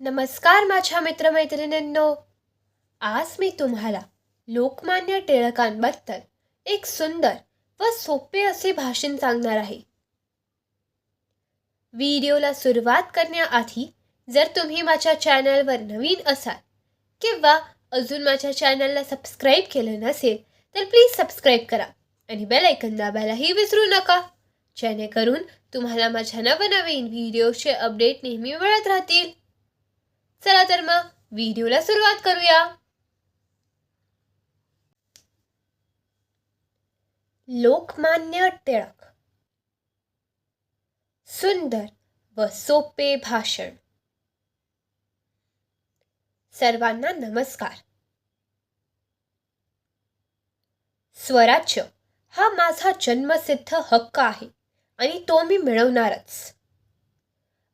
नमस्कार माझ्या मित्रमैत्रिणींनो. आज मी तुम्हाला लोकमान्य टिळकांबद्दल एक सुंदर व सोपे असे भाषण सांगणार आहे. व्हिडिओला सुरुवात करण्याआधी जर तुम्ही माझ्या चॅनलवर नवीन असाल किंवा अजून माझ्या चॅनलला सबस्क्राईब केलं नसेल तर प्लीज सबस्क्राईब करा आणि बेल ऐकन दाबायलाही विसरू नका. जेणेकरून तुम्हाला माझ्या नवनवीन व्हिडिओचे अपडेट नेहमी मिळत राहतील. चला तर मग व्हिडिओला सुरुवात करूया. लोकमान्य टिळक. सुंदर व सोपे भाषण. सर्वांना नमस्कार. स्वराज्य हा माझा जन्मसिद्ध हक्क आहे आणि तो मी मिळवणारच.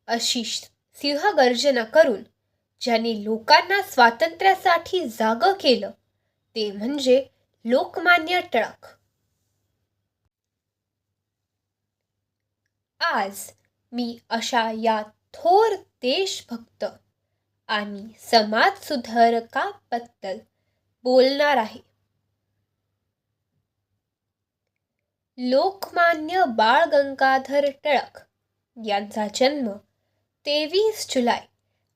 अशी सिंह गर्जना करून ज्यांनी लोकांना स्वातंत्र्यासाठी जाग केलं ते म्हणजे लोकमान्य टिळक. आज मी अशा या थोर देशभक्त आणि समाज सुधारकाबद्दल बोलणार आहे. लोकमान्य बाळ गंगाधर टिळक यांचा जन्म तेवीस जुलै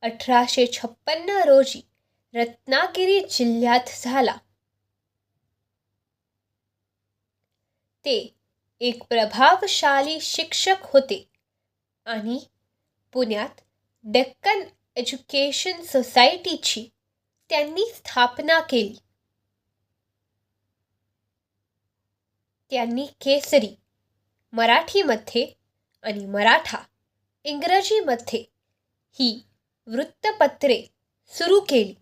अठराशे छप्पन्न रोजी रत्नागिरी जिल्ह्यात झाला. ते एक प्रभावशाली शिक्षक होते आणि पुण्यात डेक्कन एज्युकेशन सोसायटीची त्यांनी स्थापना केली. त्यांनी केसरी मराठीमध्ये आणि मराठा इंग्रजीमध्ये ही वृत्तपत्रे सुरू केली.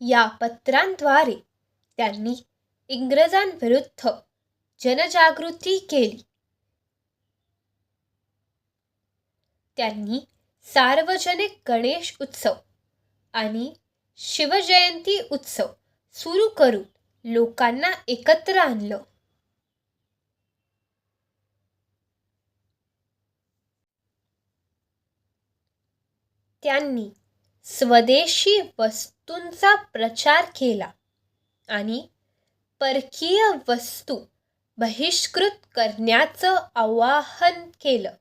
या पत्रांद्वारे त्यांनी इंग्रजांविरुद्ध जनजागृती केली. त्यांनी सार्वजनिक गणेश उत्सव आणि शिवजयंती उत्सव सुरू करून लोकांना एकत्र आणलं. त्यांनी स्वदेशी वस्तूंचा प्रचार केला आणि परकीय वस्तू बहिष्कृत करण्याचं आवाहन केलं.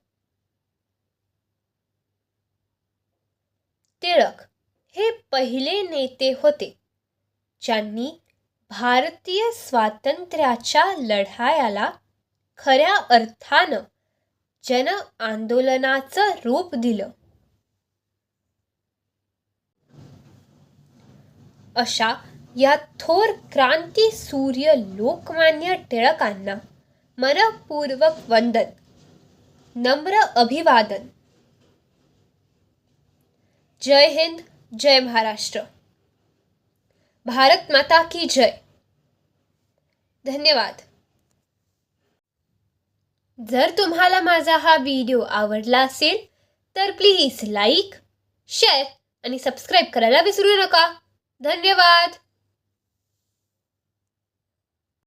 टिळक हे पहिले नेते होते ज्यांनी भारतीय स्वातंत्र्याच्या लढायाला खऱ्या अर्थानं जन आंदोलनाचं रूप दिलं. अशा या थोर क्रांती सूर्य लोकमान्य टिळकांना मनपूर्वक वंदन नम्र अभिवादन. जय हिंद जय महाराष्ट्र. भारत माता की जय. धन्यवाद. जर तुम्हाला माझा हा व्हिडिओ आवडला असेल तर प्लीज लाईक शेअर आणि सबस्क्राईब करायला विसरू नका. धन्यवाद.